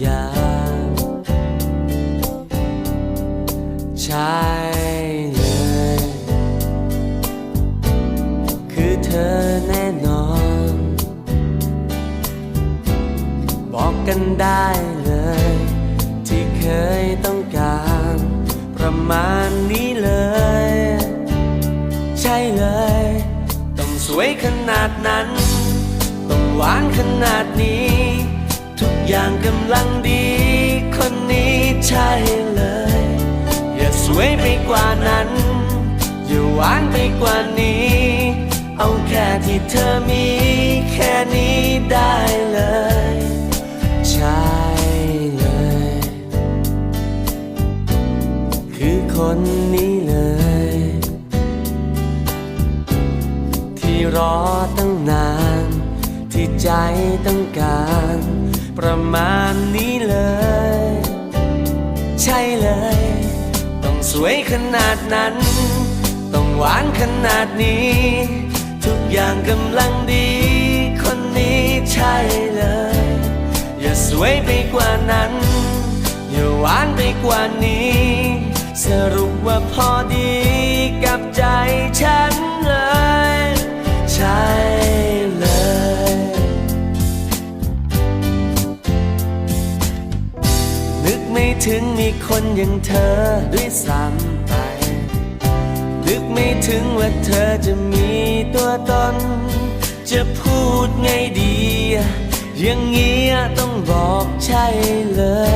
อย่าใช่เลย คือเธอแน่นอน บอกกันได้เลย ที่เคยต้องการ ประมาณนี้เลย ใช่เลย ต้องสวยขนาดนั้น ต้องหวานขนาดนี้ ทุกอย่างกำลังดี คนนี้ใช่เลย อย่าสวยไปกว่านั้น อย่าหวานไปกว่านี้ เอาแค่ที่เธอมี แค่นี้ได้เลย ใช่เลย คือคนนี้เลย ที่รอตั้งนาน ที่ใจต้องการ ประมาณนี้เลย ใช่เลย ต้องสวยขนาดนั้น ต้องหวานขนาดนี้ ทุกอย่างกำลังดี คนนี้ใช่เลย อย่าสวยไปกว่านั้น อย่าหวานไปกว่านี้ สรุปว่าพอดีกับใจ ไม่ถึงมีคนอย่างเธอด้วยซ้ำไป นึกไม่ถึงว่าเธอจะมีตัวตน จะพูดไงดี อย่างเงี้ยต้องบอกใช่เลย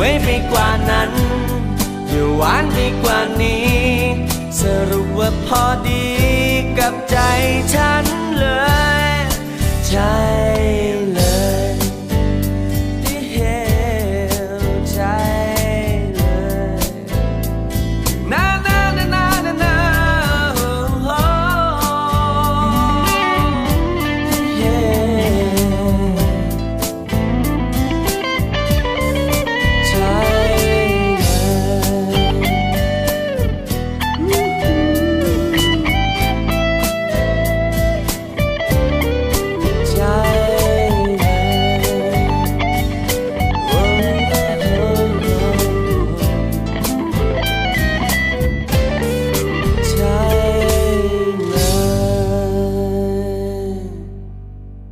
วยไปกว่านั้น อย่หวานไปกว่านี้ สรุปว่าพอดีกับใจฉันเลยใช่